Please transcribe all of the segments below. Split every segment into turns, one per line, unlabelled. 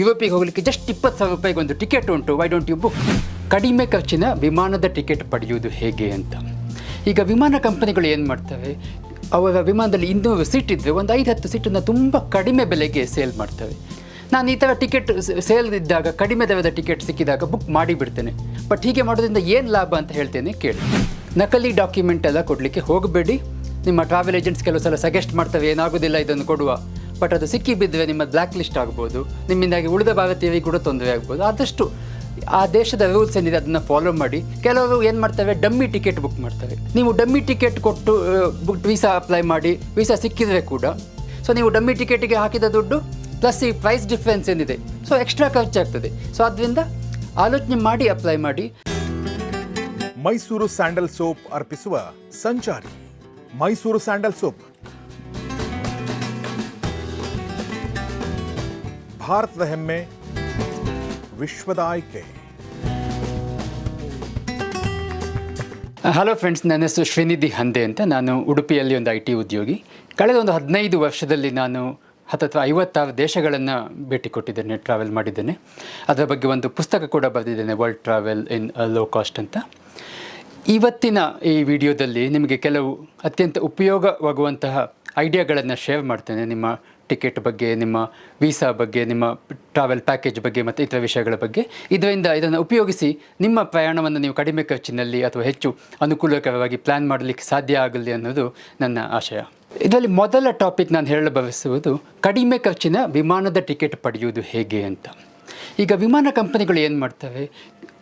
ಯುರೋಪಿಗೆ ಹೋಗಲಿಕ್ಕೆ ಜಸ್ಟ್ ಇಪ್ಪತ್ತು ಸಾವಿರ ರೂಪಾಯಿಗೆ ಒಂದು ಟಿಕೆಟ್ ಉಂಟು. ವೈ ಡೋಂಟ್ ಯು ಬುಕ್ ಕಡಿಮೆ ಖರ್ಚಿನ ವಿಮಾನದ ಟಿಕೆಟ್ ಪಡೆಯುವುದು ಹೇಗೆ ಅಂತ. ಈಗ ವಿಮಾನ ಕಂಪನಿಗಳು ಏನು ಮಾಡ್ತವೆ? ಅವರ ವಿಮಾನದಲ್ಲಿ ಇನ್ನೂರು ಸೀಟ್ ಇದ್ದರೆ ಒಂದು ಐದು ಹತ್ತು ಸೀಟನ್ನು ತುಂಬ ಕಡಿಮೆ ಬೆಲೆಗೆ ಸೇಲ್ ಮಾಡ್ತವೆ. ನಾನು ಈ ಥರ ಟಿಕೆಟ್ ಸೇಲ್ ಇದ್ದಾಗ, ಕಡಿಮೆ ದರದ ಟಿಕೆಟ್ ಸಿಕ್ಕಿದಾಗ ಬುಕ್ ಮಾಡಿಬಿಡ್ತೇನೆ. ಬಟ್ ಹೀಗೆ ಮಾಡೋದ್ರಿಂದ ಏನು ಲಾಭ ಅಂತ ಹೇಳ್ತೇನೆ ಕೇಳಿ. ನಕಲಿ ಡಾಕ್ಯುಮೆಂಟ್ ಎಲ್ಲ ಕೊಡಲಿಕ್ಕೆ ಹೋಗಬೇಡಿ. ನಿಮ್ಮ ಟ್ರಾವೆಲ್ ಏಜೆಂಟ್ಸ್ ಕೆಲವು ಸಲ ಸಜೆಸ್ಟ್ ಮಾಡ್ತವೆ, ಏನಾಗೋದಿಲ್ಲ ಇದನ್ನು ಕೊಡುವ. ಬಟ್ ಅದು ಸಿಕ್ಕಿ ಬಿದ್ದರೆ ನಿಮ್ಮ ಬ್ಲ್ಯಾಕ್ ಲಿಸ್ಟ್ ಆಗ್ಬೋದು, ನಿಮ್ಮಿಂದಾಗಿ ಉಳಿದ ಭಾರತೀಯರಿಗೆ ಕೂಡ ತೊಂದರೆ ಆಗ್ಬೋದು. ಆದಷ್ಟು ಆ ದೇಶದ ರೂಲ್ಸ್ ಏನಿದೆ ಅದನ್ನು ಫಾಲೋ ಮಾಡಿ. ಕೆಲವರು ಏನು ಮಾಡ್ತಾರೆ? ಡಮ್ಮಿ ಟಿಕೆಟ್ ಬುಕ್ ಮಾಡ್ತಾರೆ. ನೀವು ಡಮ್ಮಿ ಟಿಕೆಟ್ ಕೊಟ್ಟು ಬುಕ್ ವೀಸಾ ಅಪ್ಲೈ ಮಾಡಿ ವೀಸಾ ಸಿಕ್ಕಿದ್ರೆ ಕೂಡ ಸೊ ನೀವು ಡಮ್ಮಿ ಟಿಕೆಟಿಗೆ ಹಾಕಿದ ದುಡ್ಡು ಪ್ಲಸ್ ಈ ಪ್ರೈಸ್ ಡಿಫ್ರೆನ್ಸ್ ಏನಿದೆ ಸೊ ಎಕ್ಸ್ಟ್ರಾ ಖರ್ಚಾಗ್ತದೆ ಸೊ ಅದರಿಂದ ಆಲೋಚನೆ ಮಾಡಿ ಅಪ್ಲೈ ಮಾಡಿ.
ಮೈಸೂರು ಸ್ಯಾಂಡಲ್ ಸೋಪ್ ಅರ್ಪಿಸುವ ಸಂಚಾರಿ ಮೈಸೂರು ಸ್ಯಾಂಡಲ್ ಸೋಪ್. ಭಾರತದ ಹೆಮ್ಮೆ, ವಿಶ್ವದ ಆಯ್ಕೆ.
ಹಲೋ ಫ್ರೆಂಡ್ಸ್ ನನ್ನ ಹೆಸರು ಶ್ರೀನಿಧಿ ಹಂದೆ ಅಂತ. ನಾನು ಉಡುಪಿಯಲ್ಲಿ ಒಂದು ಐ ಟಿ ಉದ್ಯೋಗಿ. ಕಳೆದ ಒಂದು ಹದಿನೈದು ವರ್ಷದಲ್ಲಿ ನಾನು ಹತ್ತತ್ರ ಐವತ್ತಾರು ದೇಶಗಳನ್ನು ಭೇಟಿ ಕೊಟ್ಟಿದ್ದೇನೆ ಟ್ರಾವೆಲ್ ಮಾಡಿದ್ದೇನೆ. ಅದರ ಬಗ್ಗೆ ಒಂದು ಪುಸ್ತಕ ಕೂಡ ಬರೆದಿದ್ದೇನೆ world travel in low cost ಅಂತ. ಇವತ್ತಿನ ಈ ವಿಡಿಯೋದಲ್ಲಿ ನಿಮಗೆ ಕೆಲವು ಅತ್ಯಂತ ಉಪಯೋಗವಾಗುವಂತಹ ಐಡಿಯಾಗಳನ್ನು ಶೇರ್ ಮಾಡ್ತೇನೆ. ನಿಮ್ಮ ಟಿಕೆಟ್ ಬಗ್ಗೆ, ನಿಮ್ಮ ವೀಸಾ ಬಗ್ಗೆ, ನಿಮ್ಮ ಟ್ರಾವೆಲ್ ಪ್ಯಾಕೇಜ್ ಬಗ್ಗೆ ಮತ್ತು ಇತರ ವಿಷಯಗಳ ಬಗ್ಗೆ. ಇದರಿಂದ ಇದನ್ನು ಉಪಯೋಗಿಸಿ ನಿಮ್ಮ ಪ್ರಯಾಣವನ್ನು ನೀವು ಕಡಿಮೆ ಖರ್ಚಿನಲ್ಲಿ ಅಥವಾ ಹೆಚ್ಚು ಅನುಕೂಲಕರವಾಗಿ ಪ್ಲ್ಯಾನ್ ಮಾಡಲಿಕ್ಕೆ ಸಾಧ್ಯ ಆಗಲಿ ಅನ್ನೋದು ನನ್ನ ಆಶಯ. ಇದರಲ್ಲಿ ಮೊದಲ ಟಾಪಿಕ್ ನಾನು ಹೇಳಲು ಬಯಸುವುದು ಕಡಿಮೆ ಖರ್ಚಿನ ವಿಮಾನದ ಟಿಕೆಟ್ ಪಡೆಯುವುದು ಹೇಗೆ ಅಂತ. ಈಗ ವಿಮಾನ ಕಂಪನಿಗಳು ಏನು ಮಾಡ್ತವೆ?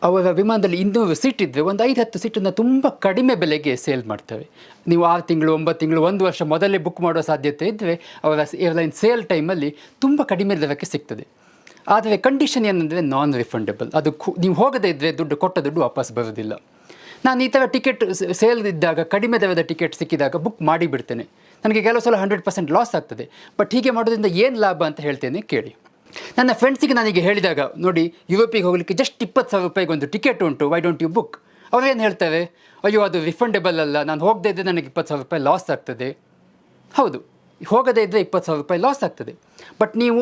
ಅವರ ವಿಮಾನದಲ್ಲಿ ಇನ್ನೂರು ಸೀಟ್ ಇದ್ದರೆ ಒಂದು ಐದು ಹತ್ತು ಸೀಟನ್ನು ತುಂಬ ಕಡಿಮೆ ಬೆಲೆಗೆ ಸೇಲ್ ಮಾಡ್ತವೆ. ನೀವು ಆರು ತಿಂಗಳು, ಒಂಬತ್ತು ತಿಂಗಳು, ಒಂದು ವರ್ಷ ಮೊದಲೇ ಬುಕ್ ಮಾಡುವ ಸಾಧ್ಯತೆ ಇದ್ದರೆ ಅವರ ಏರ್ಲೈನ್ ಸೇಲ್ ಟೈಮಲ್ಲಿ ತುಂಬ ಕಡಿಮೆ ದರಕ್ಕೆ ಸಿಗ್ತದೆ. ಆದರೆ ಕಂಡೀಷನ್ ಏನಂದರೆ ನಾನ್ ರಿಫಂಡಬಲ್ ಅದು ನೀವು ಹೋಗದೇ ಇದ್ದರೆ ದುಡ್ಡು, ಕೊಟ್ಟ ದುಡ್ಡು ವಾಪಸ್ ಬರೋದಿಲ್ಲ. ನಾನು ಈ ಥರ ಟಿಕೆಟ್ ಸೇಲ್ ಇದ್ದಾಗ, ಕಡಿಮೆ ದರದ ಟಿಕೆಟ್ ಸಿಕ್ಕಿದಾಗ ಬುಕ್ ಮಾಡಿಬಿಡ್ತೇನೆ. ನನಗೆ ಕೆಲವು ಸಲ ಹಂಡ್ರೆಡ್ ಪರ್ಸೆಂಟ್ ಲಾಸ್ ಆಗ್ತದೆ. ಬಟ್ ಹೀಗೆ ಮಾಡೋದ್ರಿಂದ ಏನು ಲಾಭ ಅಂತ ಹೇಳ್ತೇನೆ ಕೇಳಿ. ನನ್ನ ಫ್ರೆಂಡ್ಸಿಗೆ ನನಗೆ ಹೇಳಿದಾಗ, ನೋಡಿ ಯುರೋಪಿಗೆ ಹೋಗಲಿಕ್ಕೆ ಜಸ್ಟ್ ಇಪ್ಪತ್ತು ಸಾವಿರ ರೂಪಾಯಿಗೆ ಒಂದು ಟಿಕೆಟ್ ಉಂಟು ವೈ ಡೋಂಟ್ ಯು ಬುಕ್ ಅವರೇನು ಹೇಳ್ತಾರೆ? ಅಯ್ಯೋ, ಅದು ರಿಫಂಡೇಬಲ್ ಅಲ್ಲ, ನಾನು ಹೋಗದೇ ಇದ್ದರೆ ನನಗೆ ಇಪ್ಪತ್ತು ಸಾವಿರ ರೂಪಾಯಿ ಲಾಸ್ ಆಗ್ತದೆ. ಹೌದು, ಹೋಗದೇ ಇದ್ದರೆ ಇಪ್ಪತ್ತು ಸಾವಿರ ರೂಪಾಯಿ ಲಾಸ್ ಆಗ್ತದೆ. ಬಟ್ ನೀವು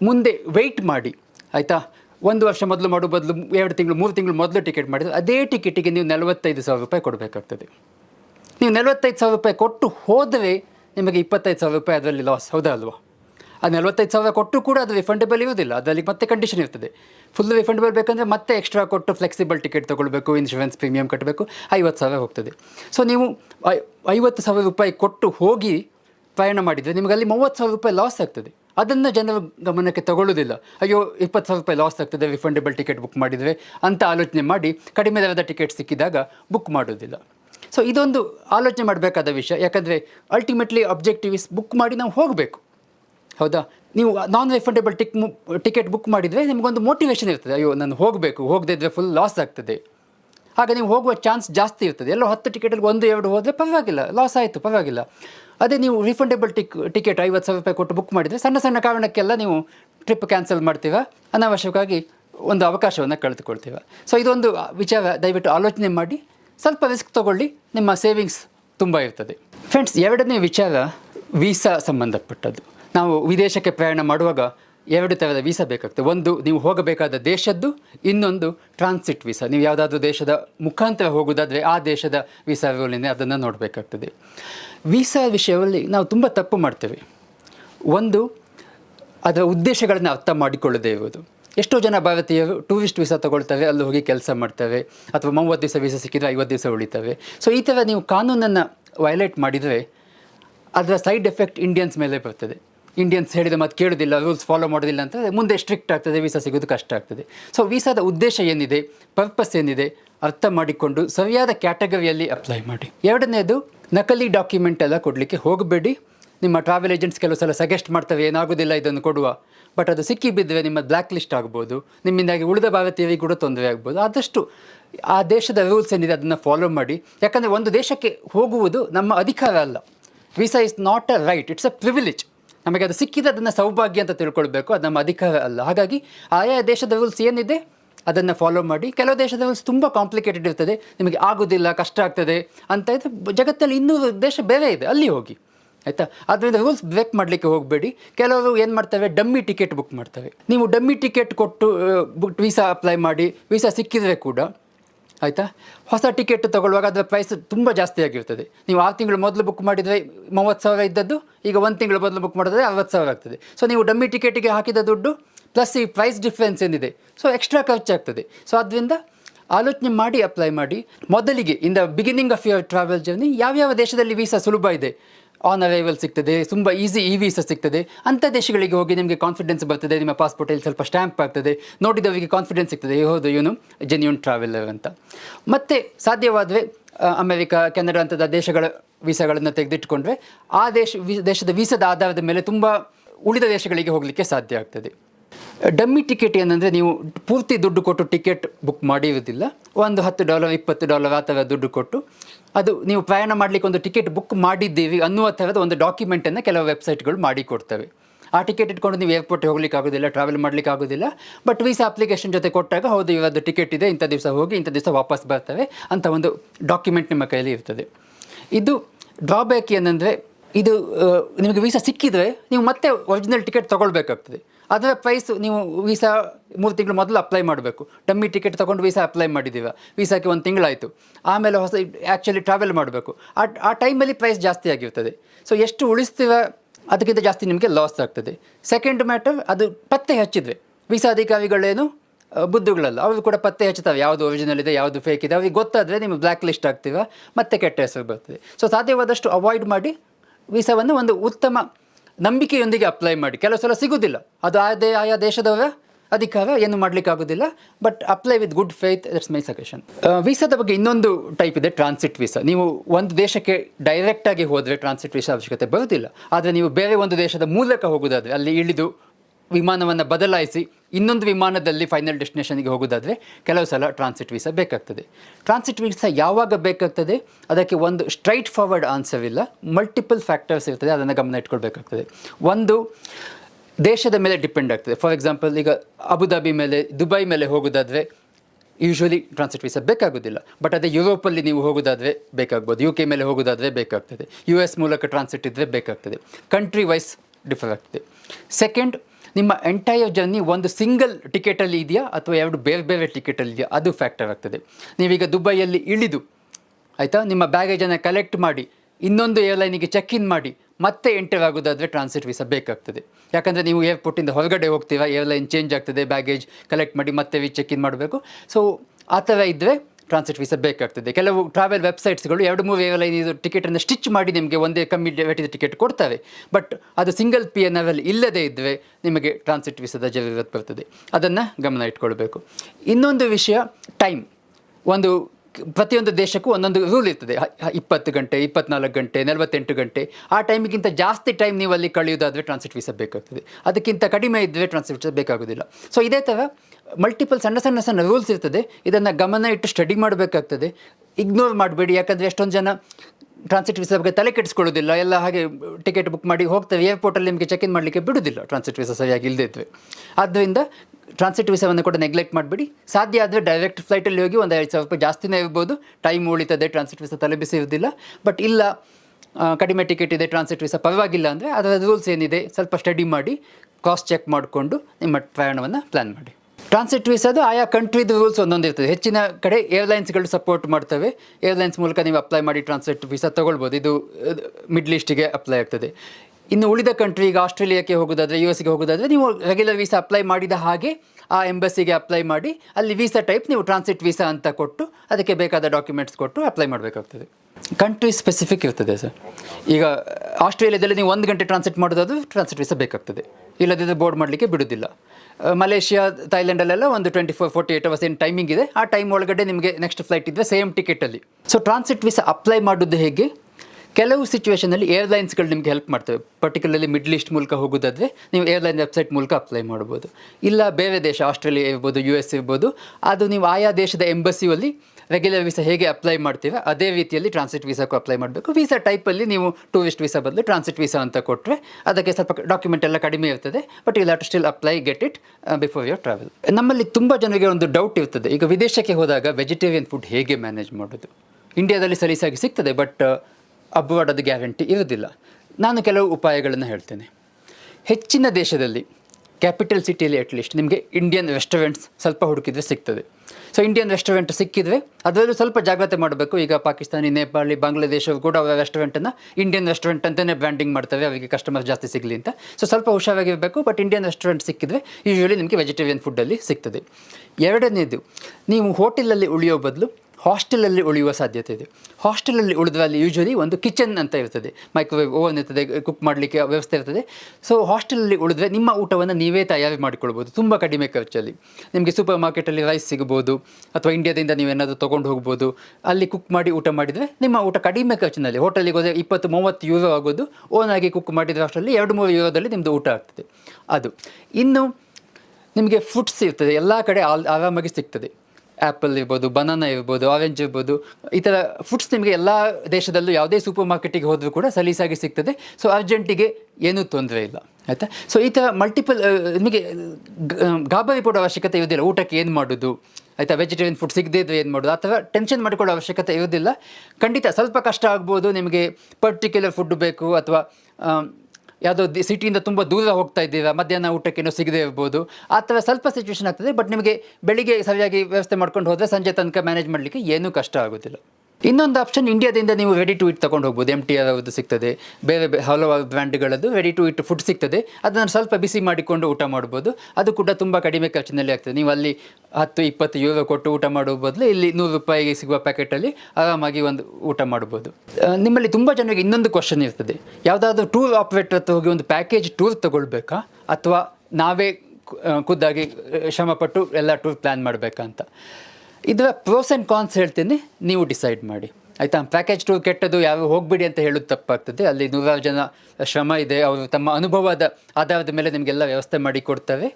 ಮುಂದೆ ವೆಯ್ಟ್ ಮಾಡಿ, ಆಯಿತಾ? ಒಂದು ವರ್ಷ ಮೊದಲು ಮಾಡೋ ಬದಲು ಎರಡು ತಿಂಗಳು, ಮೂರು ತಿಂಗಳು ಮೊದಲು ಟಿಕೆಟ್ ಮಾಡಿದರೆ ಅದೇ ಟಿಕೆಟಿಗೆ ನೀವು ನಲವತ್ತೈದು ಸಾವಿರ ರೂಪಾಯಿ ಕೊಡಬೇಕಾಗ್ತದೆ. ನೀವು ನಲವತ್ತೈದು ಸಾವಿರ ರೂಪಾಯಿ ಕೊಟ್ಟು ಹೋದರೆ ನಿಮಗೆ ಇಪ್ಪತ್ತೈದು ಸಾವಿರ ರೂಪಾಯಿ ಅದರಲ್ಲಿ ಲಾಸ್ ಹೌದಾ ಅಲ್ವಾ? ಆ ನಲವತ್ತೈದು ಸಾವಿರ ಕೊಟ್ಟು ಕೂಡ ಅದು ರಿಫಂಡೇಬಲ್ ಇರುವುದಿಲ್ಲ. ಅದರಲ್ಲಿ ಮತ್ತೆ ಕಂಡೀಷನ್ ಇರ್ತದೆ. ಫುಲ್ ರಿಫಂಡೇಬಲ್ ಬೇಕಂದರೆ ಮತ್ತೆ ಎಕ್ಸ್ಟ್ರಾ ಕೊಟ್ಟು ಫ್ಲೆಕ್ಸಿಬಲ್ ಟಿಕೆಟ್ ತೊಗೊಳ್ಬೇಕು ಇನ್ಶೂರೆನ್ಸ್ ಪ್ರೀಮಿಯಂ ಕಟ್ಟಬೇಕು, ಐವತ್ತು ಸಾವಿರ ಹೋಗ್ತದೆ. ಸೊ ನೀವು ಐವತ್ತು ಸಾವಿರ ರೂಪಾಯಿ ಕೊಟ್ಟು ಹೋಗಿ ಪ್ರಯಾಣ ಮಾಡಿದರೆ ನಿಮಗೆ ಅಲ್ಲಿ ಮೂವತ್ತು ಸಾವಿರ ರೂಪಾಯಿ ಲಾಸ್ ಆಗ್ತದೆ. ಅದನ್ನು ಜನರು ಗಮನಕ್ಕೆ ತಗೊಳ್ಳೋದಿಲ್ಲ ಅಯ್ಯೋ, ಇಪ್ಪತ್ತು ಸಾವಿರ ರೂಪಾಯಿ ಲಾಸ್ ಆಗ್ತದೆ ರಿಫಂಡೇಬಲ್ ಟಿಕೆಟ್ ಬುಕ್ ಮಾಡಿದರೆ ಅಂತ ಆಲೋಚನೆ ಮಾಡಿ ಕಡಿಮೆ ದರದ ಟಿಕೆಟ್ ಸಿಕ್ಕಿದಾಗ ಬುಕ್ ಮಾಡೋದಿಲ್ಲ ಸೊ ಇದೊಂದು ಆಲೋಚನೆ ಮಾಡಬೇಕಾದ ವಿಷಯ. ಯಾಕಂದರೆ ಅಲ್ಟಿಮೇಟ್ಲಿ ಅಬ್ಜೆಕ್ಟಿವ್ಸ್ ಬುಕ್ ಮಾಡಿ ನಾವು ಹೋಗಬೇಕು. ಹೌದಾ? ನೀವು non refundable tick ticket book ಮಾಡಿದರೆ ನಿಮಗೊಂದು ಮೋಟಿವೇಶನ್ ಇರ್ತದೆ. ಅಯ್ಯೋ, ನಾನು ಹೋಗಬೇಕು. ಹೋಗದೇ ಇದ್ದರೆ ಫುಲ್ ಲಾಸ್ ಆಗ್ತದೆ. ಹಾಗೆ ನೀವು ಹೋಗುವ ಚಾನ್ಸ್ ಜಾಸ್ತಿ ಇರ್ತದೆ. ಎಲ್ಲೋ ಹತ್ತು ಟಿಕೆಟಲ್ಲಿ ಒಂದು, ಎರಡು ಹೋದರೆ ಪರವಾಗಿಲ್ಲ. ಲಾಸ್ ಆಯಿತು, ಪರವಾಗಿಲ್ಲ. ಅದೇ ನೀವು ರಿಫಂಡೇಬಲ್ ಟಿಕ್ ಟಿಕೆಟ್ ಐವತ್ತು ಸಾವಿರ ರೂಪಾಯಿ ಕೊಟ್ಟು ಬುಕ್ ಮಾಡಿದರೆ ಸಣ್ಣ ಸಣ್ಣ ಕಾರಣಕ್ಕೆಲ್ಲ ನೀವು ಟ್ರಿಪ್ ಕ್ಯಾನ್ಸಲ್ ಮಾಡ್ತೀವ ಅನಾವಶ್ಯಕವಾಗಿ ಒಂದು ಅವಕಾಶವನ್ನು ಕಳೆದುಕೊಳ್ತೀವ ಸೊ ಇದೊಂದು ವಿಚಾರ ದಯವಿಟ್ಟು ಆಲೋಚನೆ ಮಾಡಿ. ಸ್ವಲ್ಪ ರಿಸ್ಕ್ ತಗೊಳ್ಳಿ. ನಿಮ್ಮ ಸೇವಿಂಗ್ಸ್ ತುಂಬ ಇರ್ತದೆ. ಫ್ರೆಂಡ್ಸ್ ಎರಡನೇ ವಿಚಾರ ವೀಸಾ ಸಂಬಂಧಪಟ್ಟದ್ದು. ನಾವು ವಿದೇಶಕ್ಕೆ ಪ್ರಯಾಣ ಮಾಡುವಾಗ ಎರಡು ಥರದ ವೀಸಾ ಬೇಕಾಗ್ತದೆ. ಒಂದು, ನೀವು ಹೋಗಬೇಕಾದ ದೇಶದ್ದು, ಇನ್ನೊಂದು ಟ್ರಾನ್ಸಿಟ್ ವೀಸಾ. ನೀವು ಯಾವುದಾದ್ರೂ ದೇಶದ ಮುಖಾಂತರ ಹೋಗೋದಾದರೆ ಆ ದೇಶದ ವೀಸಾ ರೂಲಿಂದ ಅದನ್ನು ನೋಡಬೇಕಾಗ್ತದೆ. ವೀಸಾ ವಿಷಯದಲ್ಲಿ ನಾವು ತುಂಬ ತಪ್ಪು ಮಾಡ್ತೇವೆ. ಒಂದು, ಅದರ ಉದ್ದೇಶಗಳನ್ನು ಅರ್ಥ ಮಾಡಿಕೊಳ್ಳದೇ ಇರುವುದು. ಎಷ್ಟೋ ಜನ ಭಾರತೀಯರು ಟೂರಿಸ್ಟ್ ವೀಸಾ ತಗೊಳ್ತಾರೆ, ಅಲ್ಲಿ ಹೋಗಿ ಕೆಲಸ ಮಾಡ್ತವೆ ಅಥವಾ ಮೂವತ್ತು ದಿವಸ ವೀಸಾ ಸಿಕ್ಕಿದ್ರೆ ಐವತ್ತು ದಿವಸ ಉಳಿತವೆ ಸೊ ಈ ಥರ ನೀವು ಕಾನೂನನ್ನು ವೈಲೇಟ್ ಮಾಡಿದರೆ ಅದರ ಸೈಡ್ ಎಫೆಕ್ಟ್ ಇಂಡಿಯನ್ಸ್ ಮೇಲೆ ಬರ್ತದೆ. ಇಂಡಿಯನ್ಸ್ ಹೇಳಿದ ಮತ್ತು ಕೇಳೋದಿಲ್ಲ ರೂಲ್ಸ್ ಫಾಲೋ ಮಾಡೋದಿಲ್ಲ ಅಂತ ಮುಂದೆ ಸ್ಟ್ರಿಕ್ಟ್ ಆಗ್ತದೆ ವೀಸಾ ಸಿಗೋದು ಕಷ್ಟ ಆಗ್ತದೆ. ಸೊ ವೀಸಾದ ಉದ್ದೇಶ ಏನಿದೆ ಪರ್ಪಸ್ ಏನಿದೆ, ಅರ್ಥ ಮಾಡಿಕೊಂಡು ಸರಿಯಾದ ಕ್ಯಾಟಗರಿಯಲ್ಲಿ ಅಪ್ಲೈ ಮಾಡಿ. ಎರಡನೇದು, ನಕಲಿ ಡಾಕ್ಯುಮೆಂಟ್ ಎಲ್ಲ ಕೊಡಲಿಕ್ಕೆ ಹೋಗಬೇಡಿ. ನಿಮ್ಮ ಟ್ರಾವೆಲ್ ಏಜೆಂಟ್ಸ್ ಕೆಲವು ಸಲ ಸಜೆಸ್ಟ್ ಮಾಡ್ತವೆ, ಏನಾಗೋದಿಲ್ಲ ಇದನ್ನು ಕೊಡುವ. ಬಟ್ ಅದು ಸಿಕ್ಕಿ ಬಿದ್ದರೆ ನಿಮ್ಮ ಬ್ಲ್ಯಾಕ್ ಲಿಸ್ಟ್ ಆಗ್ಬೋದು, ನಿಮ್ಮಿಂದಾಗಿ ಉಳಿದ ಭಾರತೀಯರಿಗೆ ಕೂಡ ತೊಂದರೆ ಆಗ್ಬೋದು. ಆದಷ್ಟು ಆ ದೇಶದ ರೂಲ್ಸ್ ಏನಿದೆ ಅದನ್ನು ಫಾಲೋ ಮಾಡಿ. ಯಾಕಂದರೆ ಒಂದು ದೇಶಕ್ಕೆ ಹೋಗುವುದು ನಮ್ಮ ಅಧಿಕಾರ ಅಲ್ಲ. Visa is not a right it's a privilege ನಮಗೆ ಅದು ಸಿಕ್ಕಿದೆ ಅದನ್ನು ಸೌಭಾಗ್ಯ ಅಂತ ತಿಳ್ಕೊಳ್ಬೇಕು, ಅದು ನಮ್ಮ ಅಧಿಕಾರ ಅಲ್ಲ. ಹಾಗಾಗಿ ಆಯಾ ದೇಶದ ರೂಲ್ಸ್ ಏನಿದೆ, ಅದನ್ನು ಫಾಲೋ ಮಾಡಿ. ಕೆಲವು ದೇಶದ ರೂಲ್ಸ್ ತುಂಬ ಕಾಂಪ್ಲಿಕೇಟೆಡ್ ಇರ್ತದೆ. ನಿಮಗೆ ಆಗೋದಿಲ್ಲ, ಕಷ್ಟ ಆಗ್ತದೆ ಅಂತ ಇದ್ರೆ ಜಗತ್ತಲ್ಲಿ ಇನ್ನೂ ದೇಶ ಬೇರೆ ಇದೆ, ಅಲ್ಲಿ ಹೋಗಿ. ಆಯಿತಾ? ಅದರಿಂದ ರೂಲ್ಸ್ ಬ್ರೇಕ್ ಮಾಡಲಿಕ್ಕೆ ಹೋಗಬೇಡಿ. ಕೆಲವರು ಏನು ಮಾಡ್ತವೆ ಡಮ್ಮಿ ಟಿಕೆಟ್ ಬುಕ್ ಮಾಡ್ತವೆ ನೀವು ಡಮ್ಮಿ ಟಿಕೆಟ್ ಕೊಟ್ಟು ಬುಕ್ ವೀಸಾ ಅಪ್ಲೈ ಮಾಡಿ ವೀಸಾ ಸಿಕ್ಕಿದರೆ ಕೂಡ ಆಯಿತಾ? ಹೊಸ ಟಿಕೆಟ್ ತೊಗೊಳ್ಳುವಾಗ ಅದರ ಪ್ರೈಸ್ ತುಂಬ ಜಾಸ್ತಿ ಆಗಿರ್ತದೆ. ನೀವು ಆರು ತಿಂಗಳು ಮೊದಲು ಬುಕ್ ಮಾಡಿದರೆ ಮೂವತ್ತು ಸಾವಿರ ಇದ್ದದ್ದು, ಈಗ ಒಂದು ತಿಂಗಳು ಮೊದಲು ಬುಕ್ ಮಾಡಿದ್ರೆ ಅರವತ್ತು ಸಾವಿರ ಆಗ್ತದೆ. ಸೊ ನೀವು ಡಮ್ಮಿ ಟಿಕೆಟಿಗೆ ಹಾಕಿದ ದುಡ್ಡು ಪ್ಲಸ್ ಈ ಪ್ರೈಸ್ ಡಿಫ್ರೆನ್ಸ್ ಏನಿದೆ? ಸೊ ಎಕ್ಸ್ಟ್ರಾ ಖರ್ಚಾಗ್ತದೆ ಸೊ ಅದರಿಂದ ಆಲೋಚನೆ ಮಾಡಿ ಅಪ್ಲೈ ಮಾಡಿ, ಮೊದಲಿಗೆ in the beginning of your travel journey ಯಾವ್ಯಾವ ದೇಶದಲ್ಲಿ ವೀಸಾ ಸುಲಭ ಇದೆ? ಆನ್ ಅರೈವಲ್ ಸಿಗ್ತದೆ, ತುಂಬ ಈಸಿ ಇ ವೀಸಾ ಸಿಗ್ತದೆ. ಅಂಥ ದೇಶಗಳಿಗೆ ಹೋಗಿ ನಿಮಗೆ ಕಾನ್ಫಿಡೆನ್ಸ್ ಬರ್ತದೆ, ನಿಮ್ಮ ಪಾಸ್ಪೋರ್ಟಲ್ಲಿ ಸ್ವಲ್ಪ ಸ್ಟ್ಯಾಂಪ್ ಆಗ್ತದೆ. ನೋಡಿದವರಿಗೆ ಕಾನ್ಫಿಡೆನ್ಸ್ ಸಿಗ್ತದೆ ಹೌದು, ಇವನು ಜೆನ್ಯೂನ್ ಟ್ರಾವೆಲರ್ ಅಂತ. ಮತ್ತು ಸಾಧ್ಯವಾದರೆ ಅಮೆರಿಕ, ಕೆನಡಾ ಅಂತದ ದೇಶಗಳ ವೀಸಾಗಳನ್ನು ತೆಗೆದಿಟ್ಕೊಂಡ್ರೆ, ಆ ದೇಶ ದೇಶದ ವೀಸಾದ ಆಧಾರದ ಮೇಲೆ ತುಂಬ ಉಳಿದ ದೇಶಗಳಿಗೆ ಹೋಗಲಿಕ್ಕೆ ಸಾಧ್ಯ ಆಗ್ತದೆ. ಡಮ್ಮಿ ಟಿಕೆಟ್ ಏನಂದರೆ, ನೀವು ಪೂರ್ತಿ ದುಡ್ಡು ಕೊಟ್ಟು ಟಿಕೆಟ್ ಬುಕ್ ಮಾಡಿರುವುದಿಲ್ಲ. ಒಂದು ಹತ್ತು ಡಾಲರ್, ಇಪ್ಪತ್ತು ಡಾಲರ್ ಆ ಥರ ದುಡ್ಡು ಕೊಟ್ಟು ಅದು ನೀವು ಪ್ರಯಾಣ ಮಾಡಲಿಕ್ಕೆ ಒಂದು ಟಿಕೆಟ್ ಬುಕ್ ಮಾಡಿದ್ದೀವಿ ಅನ್ನುವ ಥರದ ಒಂದು ಡಾಕ್ಯುಮೆಂಟನ್ನು ಕೆಲವು ವೆಬ್ಸೈಟ್ಗಳು ಮಾಡಿಕೊಡ್ತವೆ. ಆ ಟಿಕೆಟ್ ಇಟ್ಕೊಂಡು ನೀವು ಏರ್ಪೋರ್ಟ್ ಹೋಗ್ಲಿಕ್ಕೆ ಆಗೋದಿಲ್ಲ ಟ್ರಾವೆಲ್ ಮಾಡ್ಲಿಕ್ಕೆ ಆಗೋದಿಲ್ಲ ಬಟ್ ವೀಸಾ ಅಪ್ಲಿಕೇಶನ್ ಜೊತೆ ಕೊಟ್ಟಾಗ ಹೌದು, ಇವತ್ತು ಟಿಕೆಟ್ ಇದೆ, ಇಂಥ ದಿವಸ ಹೋಗಿ, ಇಂಥ ದಿವಸ ವಾಪಸ್ ಬರ್ತವೆ ಅಂತ ಒಂದು ಡಾಕ್ಯುಮೆಂಟ್ ನಿಮ್ಮ ಕೈಯಲ್ಲಿ ಇರ್ತದೆ. ಇದು ಡ್ರಾಬ್ಯಾಕ್ ಏನಂದರೆ, ಇದು ನಿಮಗೆ ವೀಸಾ ಸಿಕ್ಕಿದರೆ ನೀವು ಮತ್ತೆ ಒರಿಜಿನಲ್ ಟಿಕೆಟ್ ತೊಗೊಳ್ಬೇಕಾಗ್ತದೆ. ಅದರ ಪ್ರೈಸ್ ನೀವು ವೀಸಾ ಮೂರು ತಿಂಗಳು ಮೊದಲು ಅಪ್ಲೈ ಮಾಡಬೇಕು. ಡಮ್ಮಿ ಟಿಕೆಟ್ ತೊಗೊಂಡು ವೀಸಾ ಅಪ್ಲೈ ಮಾಡಿದ್ದೀವ ವೀಸಾಕ್ಕೆ ಒಂದು ತಿಂಗಳಾಯಿತು. ಆಮೇಲೆ ಹೊಸ ಆ್ಯಕ್ಚುಲಿ ಟ್ರಾವೆಲ್ ಮಾಡಬೇಕು. ಆ ಆ ಟೈಮಲ್ಲಿ ಪ್ರೈಸ್ ಜಾಸ್ತಿ ಆಗಿರ್ತದೆ. ಸೊ ಎಷ್ಟು ಉಳಿಸ್ತೀವ, ಅದಕ್ಕಿಂತ ಜಾಸ್ತಿ ನಿಮಗೆ ಲಾಸ್ ಆಗ್ತದೆ. ಸೆಕೆಂಡ್ ಮ್ಯಾಟರ್ ಅದು ಪತ್ತೆ ಹಚ್ಚಿದ್ವಿ ವೀಸಾ ಅಧಿಕಾರಿಗಳೇನು ಬುದ್ಧುಗಳಲ್ಲ. ಅವರು ಕೂಡ ಪತ್ತೆ ಹಚ್ಚುತ್ತವೆ. ಯಾವುದು ಒರಿಜಿನಲ್ ಇದೆ, ಯಾವುದು ಫೇಕ್ ಇದೆ. ಅವ್ರಿಗೆ ಗೊತ್ತಾದರೆ ನೀವು ಬ್ಲ್ಯಾಕ್ ಲಿಸ್ಟ್ ಆಗ್ತೀವ, ಮತ್ತೆ ಕೆಟ್ಟ ಹೆಸರು ಬರ್ತದೆ. ಸೊ ಸಾಧ್ಯವಾದಷ್ಟು ಅವಾಯ್ಡ್ ಮಾಡಿ ವೀಸಾವನ್ನು ಒಂದು ಉತ್ತಮ ನಂಬಿಕೆಯೊಂದಿಗೆ ಅಪ್ಲೈ ಮಾಡಿ. ಕೆಲವು ಸಲ ಸಿಗುವುದಿಲ್ಲ ಅದು ಆದೇ ಆಯಾ ದೇಶದವ ಅಧಿಕಾರ, ಏನು ಮಾಡ್ಲಿಕ್ಕೆ ಆಗೋದಿಲ್ಲ but apply with good faith that's my suggestion ವೀಸಾದ ಬಗ್ಗೆ ಇನ್ನೊಂದು ಟೈಪ್ ಇದೆ ಟ್ರಾನ್ಸಿಟ್ ವೀಸಾ ನೀವು ಒಂದು ದೇಶಕ್ಕೆ ಡೈರೆಕ್ಟಾಗಿ ಹೋದರೆ ಟ್ರಾನ್ಸಿಟ್ ವೀಸಾ ಅವಶ್ಯಕತೆ ಬರೋದಿಲ್ಲ. ಆದರೆ ನೀವು ಬೇರೆ ಒಂದು ದೇಶದ ಮೂಲಕ ಹೋಗೋದಾದರೆ, ಅಲ್ಲಿ ಇಳಿದು ವಿಮಾನವನ್ನು ಬದಲಾಯಿಸಿ ಇನ್ನೊಂದು ವಿಮಾನದಲ್ಲಿ ಫೈನಲ್ ಡೆಸ್ಟಿನೇಷನ್ಗೆ ಹೋಗೋದಾದರೆ ಕೆಲವು ಸಲ ಟ್ರಾನ್ಸಿಟ್ ವೀಸಾ ಬೇಕಾಗ್ತದೆ. ಟ್ರಾನ್ಸಿಟ್ ವೀಸಾ ಯಾವಾಗ ಬೇಕಾಗ್ತದೆ? ಅದಕ್ಕೆ ಒಂದು ಸ್ಟ್ರೈಟ್ ಫಾರ್ವರ್ಡ್ ಆನ್ಸರ್ ಇಲ್ಲ. ಮಲ್ಟಿಪಲ್ ಫ್ಯಾಕ್ಟರ್ಸ್ ಇರ್ತದೆ, ಅದನ್ನು ಗಮನ ಇಟ್ಕೊಳ್ಬೇಕಾಗ್ತದೆ. ಒಂದು, ದೇಶದ ಮೇಲೆ ಡಿಪೆಂಡ್ ಆಗ್ತದೆ. ಫಾರ್ ಎಕ್ಸಾಂಪಲ್ ಈಗ ಅಬುದಾಬಿ ಮೇಲೆ ದುಬೈ ಮೇಲೆ ಹೋಗೋದಾದರೆ ಯೂಶ್ವಲಿ ಟ್ರಾನ್ಸಿಟ್ ವೀಸಾ ಬೇಕಾಗೋದಿಲ್ಲ. ಬಟ್ ಅದೇ ಯುರೋಪಲ್ಲಿ ನೀವು ಹೋಗೋದಾದರೆ ಬೇಕಾಗ್ಬೋದು. ಯು ಕೆ ಮೇಲೆ ಹೋಗೋದಾದರೆ ಬೇಕಾಗ್ತದೆ. ಯು ಎಸ್ ಮೂಲಕ ಟ್ರಾನ್ಸಿಟ್ ಇದ್ದರೆ ಬೇಕಾಗ್ತದೆ. ಕಂಟ್ರಿ ವೈಸ್ ಡಿಫರ್ ಆಗ್ತದೆ. ಸೆಕೆಂಡ್ ನಿಮ್ಮ ಎಂಟೈರ್ ಜರ್ನಿ ಒಂದು ಸಿಂಗಲ್ ಟಿಕೆಟಲ್ಲಿ ಇದೆಯಾ ಅಥವಾ ಎರಡು ಬೇರೆ ಬೇರೆ ಟಿಕೆಟಲ್ಲಿ ಇದೆಯಾ? ಅದು ಫ್ಯಾಕ್ಟರ್ ಆಗ್ತದೆ. ನೀವೀಗ ದುಬೈಯಲ್ಲಿ ಇಳಿದು, ಆಯಿತಾ? ನಿಮ್ಮ ಬ್ಯಾಗೇಜನ್ನು ಕಲೆಕ್ಟ್ ಮಾಡಿ, ಇನ್ನೊಂದು ಏರ್ಲೈನಿಗೆ ಚೆಕ್ ಇನ್ ಮಾಡಿ, ಮತ್ತೆ ಎಂಟರ್ ಆಗೋದಾದರೆ ಟ್ರಾನ್ಸಿಟ್ ವೀಸಾ ಬೇಕಾಗ್ತದೆ. ಯಾಕಂದರೆ ನೀವು ಏರ್ಪೋರ್ಟಿಂದ ಹೊರಗಡೆ ಹೋಗ್ತೀರಾ ಏರ್ಲೈನ್ ಚೇಂಜ್ ಆಗ್ತದೆ ಬ್ಯಾಗೇಜ್ ಕಲೆಕ್ಟ್ ಮಾಡಿ ಮತ್ತೆ ಚೆಕ್ ಇನ್ ಮಾಡಬೇಕು. ಸೊ ಆ ಥರ ಇದ್ದರೆ ಟ್ರಾನ್ಸಿಟ್ ವೀಸಾ ಬೇಕಾಗ್ತದೆ. ಕೆಲವು ಟ್ರಾವೆಲ್ ವೆಬ್ಸೈಟ್ಸ್ಗಳು ಎರಡು ಮೂರು ಇದು ಟಿಕೆಟನ್ನು ಸ್ಟಿಚ್ ಮಾಡಿ ನಿಮಗೆ ಒಂದೇ ಕಮ್ಮಿ ರೇಟಿದ ಟಿಕೆಟ್ ಕೊಡ್ತವೆ. ಬಟ್ ಅದು ಸಿಂಗಲ್ ಪಿ ಎನ್ ಅವಲ್ಲಿ ಇಲ್ಲದೇ ಇದ್ದರೆ ನಿಮಗೆ ಟ್ರಾನ್ಸಿಟ್ ವೀಸಾದ ಜರೂರತ್ ಬರ್ತದೆ. ಅದನ್ನು ಗಮನ ಇಟ್ಕೊಳ್ಬೇಕು. ಇನ್ನೊಂದು ವಿಷಯ ಟೈಮ್ ಒಂದು ಪ್ರತಿಯೊಂದು ದೇಶಕ್ಕೂ ಒಂದೊಂದು ರೂಲ್ ಇರ್ತದೆ. ಇಪ್ಪತ್ತು ಗಂಟೆ, ಇಪ್ಪತ್ನಾಲ್ಕು ಗಂಟೆ, ನಲವತ್ತೆಂಟು ಗಂಟೆ. ಆ ಟೈಮಿಗಿಂತ ಜಾಸ್ತಿ ಟೈಮ್ ನೀವು ಅಲ್ಲಿ ಕಳೆಯೋದಾದರೆ ಟ್ರಾನ್ಸಿಟ್ ವೀಸಾ ಬೇಕಾಗ್ತದೆ. ಅದಕ್ಕಿಂತ ಕಡಿಮೆ ಇದ್ದರೆ ಟ್ರಾನ್ಸಿಟ್ ವೀಸಾ ಬೇಕಾಗೋದಿಲ್ಲ. ಸೊ ಇದೇ ಥರ ಮಲ್ಟಿಪಲ್ ಸಣ್ಣ ಸಣ್ಣ ಸಣ್ಣ ರೂಲ್ಸ್ ಇರ್ತದೆ. ಇದನ್ನು ಗಮನ ಇಟ್ಟು ಸ್ಟಡಿ ಮಾಡಬೇಕಾಗ್ತದೆ. ಇಗ್ನೋರ್ ಮಾಡಬೇಡಿ. ಯಾಕಂದರೆ ಎಷ್ಟೊಂದು ಜನ ಟ್ರಾನ್ಸಿಟ್ ವೀಸಾ ಬಗ್ಗೆ ತಲೆ ಕೆಡಿಸ್ಕೊಳ್ಳೋದಿಲ್ಲ. ಎಲ್ಲ ಹಾಗೆ ಟಿಕೆಟ್ ಬುಕ್ ಮಾಡಿ ಹೋಗ್ತೇವೆ. ಏರ್ಪೋರ್ಟಲ್ಲಿ ನಿಮಗೆ ಚೆಕ್ ಇನ್ ಮಾಡಲಿಕ್ಕೆ ಬಿಡೋದಿಲ್ಲ. ಟ್ರಾನ್ಸಿಟ್ ವೀಸಾ ಸರಿಯಾಗಿ ಇಲ್ಲದೇ ಆದ್ದರಿಂದ ಟ್ರಾನ್ಸಿಟ್ ವೀಸಾವನ್ನು ಕೂಡ ನೆಗ್ಲೆಕ್ಟ್ ಮಾಡಬೇಡಿ. ಸಾಧ್ಯ ಆದರೆ ಡೈರೆಕ್ಟ್ ಫ್ಲೈಟಲ್ಲಿ ಹೋಗಿ ಒಂದು ಐದು ಸಾವಿರ ರೂಪಾಯಿ ಜಾಸ್ತಿನೇ ಇರ್ಬೋದು. ಟೈಮ್ ಉಳಿತದೆ ಟ್ರಾನ್ಸಿಟ್ ವೀಸಾ ತಲೆ ಇರೋದಿಲ್ಲ ಬಟ್ ಇಲ್ಲ ಕಡಿಮೆ ಟಿಕೆಟ್ ಇದೆ ಟ್ರಾನ್ಸಿಟ್ ವೀಸಾ ಪರವಾಗಿಲ್ಲ ಅಂದರೆ ಅದರ ರೂಲ್ಸ್ ಏನಿದೆ? ಸ್ವಲ್ಪ ಸ್ಟಡಿ ಮಾಡಿ ಕಾಸ್ಟ್ ಚೆಕ್ ಮಾಡಿಕೊಂಡು ನಿಮ್ಮ ಪ್ರಯಾಣವನ್ನು ಪ್ಲ್ಯಾನ್ ಮಾಡಿ. ಟ್ರಾನ್ಸಿಟ್ ವೀಸಾದು ಆಯಾ ಕಂಟ್ರಿದು ರೂಲ್ಸ್ ಒಂದೊಂದು ಇರ್ತದೆ. ಹೆಚ್ಚಿನ ಕಡೆ ಏರ್ಲೈನ್ಸ್ಗಳು ಸಪೋರ್ಟ್ ಮಾಡ್ತವೆ. ಏರ್ಲೈನ್ಸ್ ಮೂಲಕ ನೀವು ಅಪ್ಲೈ ಮಾಡಿ ಟ್ರಾನ್ಸಿಟ್ ವೀಸಾ ತೊಗೊಳ್ಬೋದು. ಇದು ಮಿಡ್ಲ್ ಈಸ್ಟಿಗೆ ಅಪ್ಲೈ ಆಗ್ತದೆ. ಇನ್ನು ಉಳಿದ ಕಂಟ್ರಿ ಈಗ ಆಸ್ಟ್ರೇಲಿಯಾಕ್ಕೆ ಹೋಗೋದಾದರೆ ಯು ಎಸ್ಗೆ ಹೋಗೋದಾದರೆ ನೀವು ರೆಗ್ಯುಲರ್ ವೀಸಾ ಅಪ್ಲೈ ಮಾಡಿದ ಹಾಗೆ ಆ ಎಂಬಸಿಗೆ ಅಪ್ಲೈ ಮಾಡಿ, ಅಲ್ಲಿ ವೀಸಾ ಟೈಪ್ ನೀವು ಟ್ರಾನ್ಸಿಟ್ ವೀಸಾ ಅಂತ ಕೊಟ್ಟು, ಅದಕ್ಕೆ ಬೇಕಾದ ಡಾಕ್ಯುಮೆಂಟ್ಸ್ ಕೊಟ್ಟು ಅಪ್ಲೈ ಮಾಡಬೇಕಾಗ್ತದೆ. ಕಂಟ್ರಿ ಸ್ಪೆಸಿಫಿಕ್ ಇರ್ತದೆ ಸರ್. ಈಗ, ಆಸ್ಟ್ರೇಲಿಯಾದಲ್ಲಿ ನೀವು ಒಂದು ಗಂಟೆ ಟ್ರಾನ್ಸಿಟ್ ಮಾಡೋದಾದ್ರೂ ಟ್ರಾನ್ಸಿಟ್ ವೀಸಾ ಬೇಕಾಗ್ತದೆ. ಇಲ್ಲದಿದ್ದರೆ ಬೋರ್ಡ್ ಮಾಡಲಿಕ್ಕೆ ಬಿಡೋದಿಲ್ಲ. ಮಲೇಷಿಯಾ ಥೈಲ್ಯಾಂಡಲ್ಲೆಲ್ಲ ಒಂದು twenty four forty eight hours ಏನು ಟೈಮಿಂಗ್ ಇದೆ. ಆ ಟೈಮ್ ಒಳಗಡೆ ನಿಮಗೆ ನೆಕ್ಸ್ಟ್ ಫ್ಲೈಟ್ ಇದ್ದರೆ ಸೇಮ್ ಟಿಕೆಟಲ್ಲಿ ಸೊ ಟ್ರಾನ್ಸಿಟ್ ವೀಸಾ ಅಪ್ಲೈ ಮಾಡೋದು ಹೇಗೆ? ಕೆಲವು ಸಿಚುವೇಷನಲ್ಲಿ ಏರ್ಲೈನ್ಸ್ಗಳು ನಿಮಗೆ ಹೆಲ್ಪ್ ಮಾಡ್ತವೆ. ಪರ್ಟಿಕ್ಯುಲರ್ಲಿ ಮಿಡ್ಲ್ ಈಸ್ಟ್ ಮೂಲಕ ಹೋಗೋದಾದರೆ ನೀವು ಏರ್ಲೈನ್ ವೆಬ್ಸೈಟ್ ಮೂಲಕ ಅಪ್ಲೈ ಮಾಡ್ಬೋದು ಇಲ್ಲ, ಬೇರೆ ದೇಶ ಆಸ್ಟ್ರೇಲಿಯಾ ಇರ್ಬೋದು ಯು ಎಸ್ ಇರ್ಬೋದು. ಅದು ನೀವು ಆಯಾ ದೇಶದ ಎಂಬಸಿಯಲ್ಲಿ ರೆಗ್ಯುಲರ್ ವೀಸಾ ಹೇಗೆ ಅಪ್ಲೈ ಮಾಡ್ತೀವಿ ಅದೇ ರೀತಿಯಲ್ಲಿ ಟ್ರಾನ್ಸಿಟ್ ವೀಸಾಕ್ಕೂ ಅಪ್ಲೈ ಮಾಡಬೇಕು. ವೀಸಾ ಟೈಪಲ್ಲಿ ನೀವು ಟೂರಿಸ್ಟ್ ವೀಸಾ ಬದಲು ಟ್ರಾನ್ಸಿಟ್ ವೀಸಾ ಅಂತ ಕೊಟ್ಟರೆ ಅದಕ್ಕೆ ಸ್ವಲ್ಪ ಡಾಕ್ಯುಮೆಂಟ್ ಎಲ್ಲ ಕಡಿಮೆ ಇರ್ತದೆ ಬಟ್ ಇಲ್ಲ still apply get it before your travel ನಮ್ಮಲ್ಲಿ ತುಂಬ ಜನರಿಗೆ ಒಂದು ಡೌಟ್ ಇರ್ತದೆ. ಈಗ ವಿದೇಶಕ್ಕೆ ಹೋದಾಗ ವೆಜಿಟೇರಿಯನ್ ಫುಡ್ ಹೇಗೆ ಮ್ಯಾನೇಜ್ ಮಾಡೋದು? ಇಂಡಿಯಾದಲ್ಲಿ ಸಲೀಸಾಗಿ ಸಿಗ್ತದೆ ಬಟ್ ಅಬ್ರಾಡ್ ಗ್ಯಾರಂಟಿ ಇರೋದಿಲ್ಲ. ನಾನು ಕೆಲವು ಉಪಾಯಗಳನ್ನು ಹೇಳ್ತೇನೆ. ಹೆಚ್ಚಿನ ದೇಶದಲ್ಲಿ ಕ್ಯಾಪಿಟಲ್ ಸಿಟಿಯಲ್ಲಿ ಅಟ್ಲೀಸ್ಟ್ ನಿಮಗೆ ಇಂಡಿಯನ್ ರೆಸ್ಟೋರೆಂಟ್ಸ್ ಸ್ವಲ್ಪ ಹುಡುಕಿದರೆ ಸಿಗ್ತದೆ. ಸೊ ಇಂಡಿಯನ್ ರೆಸ್ಟೋರೆಂಟ್ ಸಿಕ್ಕಿದ್ರೆ ಅದರಲ್ಲೂ ಸ್ವಲ್ಪ ಜಾಗ್ರತೆ ಮಾಡಬೇಕು. ಈಗ ಪಾಕಿಸ್ತಾನಿ, ನೇಪಾಳಿ ಬಾಂಗ್ಲಾದೇಶ ಕೂಡ ಅವರ ರೆಸ್ಟೋರೆಂಟನ್ನು ಇಂಡಿಯನ್ ರೆಸ್ಟೋರೆಂಟ್ ಅಂತಲೇ ಬ್ರ್ಯಾಂಡಿಂಗ್ ಮಾಡ್ತವೆ. ಅವರಿಗೆ ಕಸ್ಟಮರ್ ಜಾಸ್ತಿ ಸಿಗಲಿ ಅಂತ. ಸೊ ಸ್ವಲ್ಪ ಹುಷಾರಾಗಿರಬೇಕು. ಬಟ್ ಇಂಡಿಯನ್ ರೆಸ್ಟೋರೆಂಟ್ ಸಿಕ್ಕಿದ್ರೆ ಯೂಶ್ವಲಿ ನಿಮಗೆ ವೆಜಿಟೇರಿಯನ್ ಫುಡ್ಡಲ್ಲಿ ಸಿಗ್ತದೆ. ಎರಡನೇದು, ನೀವು ಹೋಟೆಲಲ್ಲಿ ಉಳಿಯೋ ಬದಲು ಹಾಸ್ಟೆಲಲ್ಲಿ ಉಳಿಯುವ ಸಾಧ್ಯತೆ ಇದೆ. ಹಾಸ್ಟೆಲಲ್ಲಿ ಉಳಿದಲ್ಲಿ ಯೂಶ್ವಲಿ ಒಂದು ಕಿಚನ್ ಅಂತ ಇರ್ತದೆ. ಮೈಕ್ರೋವೇವ್ ಓವನ್ ಇರ್ತದೆ ಕುಕ್ ಮಾಡಲಿಕ್ಕೆ ವ್ಯವಸ್ಥೆ ಇರ್ತದೆ. ಸೊ ಹಾಸ್ಟೆಲಲ್ಲಿ ಉಳಿದ್ರೆ ನಿಮ್ಮ ಊಟವನ್ನು ನೀವೇ ತಯಾರಿ ಮಾಡಿಕೊಳ್ಬೋದು, ತುಂಬ ಕಡಿಮೆ ಖರ್ಚಲ್ಲಿ. ನಿಮಗೆ ಸೂಪರ್ ಮಾರ್ಕೆಟಲ್ಲಿ ರೈಸ್ ಸಿಗ್ಬೋದು, ಅಥವಾ ಇಂಡಿಯಾದಿಂದ ನೀವೇನಾದರೂ ತೊಗೊಂಡು ಹೋಗ್ಬೋದು, ಅಲ್ಲಿ ಕುಕ್ ಮಾಡಿ ಊಟ ಮಾಡಿದರೆ ನಿಮ್ಮ ಊಟ ಕಡಿಮೆ ಖರ್ಚಿನಲ್ಲಿ. ಹೋಟೆಲಿಗೆ ಹೋದರೆ ಇಪ್ಪತ್ತು, ಮೂವತ್ತು ಯೂರೋ ಆಗೋದು ಓನಾಗಿ ಕುಕ್ ಮಾಡಿದ್ರೆ ಅಷ್ಟರಲ್ಲಿ ಎರಡು, ಮೂರು ಯೂರೋದಲ್ಲಿ ನಿಮ್ಮದು ಊಟ ಆಗ್ತದೆ. ಅದು. ಇನ್ನು, ನಿಮಗೆ ಫುಡ್ಸ್ ಇರ್ತದೆ, ಎಲ್ಲ ಕಡೆ ಆರಾಮಾಗಿ ಸಿಗ್ತದೆ. ಆ್ಯಪಲ್ ಇರ್ಬೋದು ಬನಾನಾ ಇರ್ಬೋದು ಆರೆಂಜ್ ಇರ್ಬೋದು, ಈ ಥರ ಫುಡ್ಸ್ ನಿಮಗೆ ಎಲ್ಲ ದೇಶದಲ್ಲೂ ಯಾವುದೇ ಸೂಪರ್ ಮಾರ್ಕೆಟಿಗೆ ಹೋದರೂ ಕೂಡ ಸಲೀಸಾಗಿ ಸಿಗ್ತದೆ. ಸೊ ಅರ್ಜೆಂಟಿಗೆ ಏನೂ ತೊಂದರೆ ಇಲ್ಲ, ಆಯಿತಾ? ಸೊ ಈ ಥರ ಮಲ್ಟಿಪಲ್ ನಿಮಗೆ ಗಾಬರಿ ಪಡೋ ಅವಶ್ಯಕತೆ ಇರೋದಿಲ್ಲ. ಊಟಕ್ಕೆ ಏನು ಮಾಡೋದು, ಆಯಿತಾ? ವೆಜಿಟೇರಿಯನ್ ಫುಡ್ ಸಿಗದೇ ಇದ್ರೆ ಏನು ಮಾಡೋದು? ಅಥವಾ ಟೆನ್ಷನ್ ಮಾಡಿಕೊಳ್ಳೋ ಅವಶ್ಯಕತೆ ಇರೋದಿಲ್ಲ. ಖಂಡಿತ ಸ್ವಲ್ಪ ಕಷ್ಟ ಆಗ್ಬೋದು, ನಿಮಗೆ ಪರ್ಟಿಕ್ಯುಲರ್ ಫುಡ್ ಬೇಕು ಅಥವಾ ಯಾವುದೋ ಸಿಟಿಯಿಂದ ತುಂಬ ದೂರ ಹೋಗ್ತಾ ಇದ್ದೀರಾ, ಮಧ್ಯಾಹ್ನ ಊಟಕ್ಕೇನೋ ಸಿಗದೆ ಇರ್ಬೋದು. ಆ ಥರ ಸ್ವಲ್ಪ ಸಿಚುವೇಶನ್ ಆಗ್ತದೆ ಬಟ್ ನಿಮಗೆ ಬೆಳಿಗ್ಗೆ ಸರಿಯಾಗಿ ವ್ಯವಸ್ಥೆ ಮಾಡ್ಕೊಂಡು ಹೋದರೆ ಸಂಜೆ ತನಕ ಮ್ಯಾನೇಜ್ ಮಾಡಲಿಕ್ಕೆ ಏನೂ ಕಷ್ಟ ಆಗೋದಿಲ್ಲ. ಇನ್ನೊಂದು ಆಪ್ಷನ್ ಇಂಡಿಯಾದಿಂದ ನೀವು ರೆಡಿ ಟು ಇಟ್ ತಗೊಂಡು ಹೋಗ್ಬೋದು ಎಂ ಟಿ ಅದು ಸಿಗ್ತದೆ. ಬೇರೆ ಬೇರೆ ಹಲವಾರು ಬ್ರ್ಯಾಂಡ್ಗಳದ್ದು ರೆಡಿ ಟು ಇಟ್ ಫುಡ್ ಸಿಗ್ತದೆ. ಅದನ್ನು ಸ್ವಲ್ಪ ಬಿಸಿ ಮಾಡಿಕೊಂಡು ಊಟ ಮಾಡ್ಬೋದು. ಅದು ಕೂಡ ತುಂಬ ಕಡಿಮೆ ಖರ್ಚಿನಲ್ಲಿ ಆಗ್ತದೆ. ನೀವು ಅಲ್ಲಿ ಹತ್ತು, ಇಪ್ಪತ್ತು ಯೂರೋ ಕೊಟ್ಟು ಊಟ ಮಾಡೋ ಬದಲು ಇಲ್ಲಿ ನೂರು ರೂಪಾಯಿಗೆ ಸಿಗುವ ಪ್ಯಾಕೆಟಲ್ಲಿ ಆರಾಮಾಗಿ ಒಂದು ಊಟ ಮಾಡ್ಬೋದು. ನಿಮ್ಮಲ್ಲಿ ತುಂಬ ಜನರಿಗೆ ಇನ್ನೊಂದು ಕ್ವಶನ್ ಇರ್ತದೆ. ಯಾವುದಾದ್ರೂ ಟೂರ್ ಆಪ್ರೇಟರ್ ಹತ್ರ ಹೋಗಿ ಒಂದು ಪ್ಯಾಕೇಜ್ ಟೂರ್ ತಗೊಳ್ಬೇಕಾ? ಅಥವಾ ನಾವೇ ಖುದ್ದಾಗಿ ಶ್ರಮಪಟ್ಟು ಎಲ್ಲ ಟೂರ್ ಪ್ಲ್ಯಾನ್ ಮಾಡಬೇಕಾ ಇದರ ಪ್ರೋಸ್ ಆ್ಯಂಡ್ ಕಾನ್ಸ್ ಹೇಳ್ತೀನಿ. ನೀವು ಡಿಸೈಡ್ ಮಾಡಿ. ಆಯಿತಾ? ಪ್ಯಾಕೇಜ್ ಟೂರ್ ಕೆಟ್ಟದು ಯಾವ ಹೋಗಬೇಡಿ ಅಂತ ಹೇಳೋದು ತಪ್ಪಾಗ್ತದೆ. ಅಲ್ಲಿ ನೂರಾರು ಜನ ಶ್ರಮ ಇದೆ. ಅವರು ತಮ್ಮ ಅನುಭವದ ಆಧಾರದ ಮೇಲೆ ನಿಮಗೆಲ್ಲ ವ್ಯವಸ್ಥೆ ಮಾಡಿ ಕೊಡ್ತವೆ.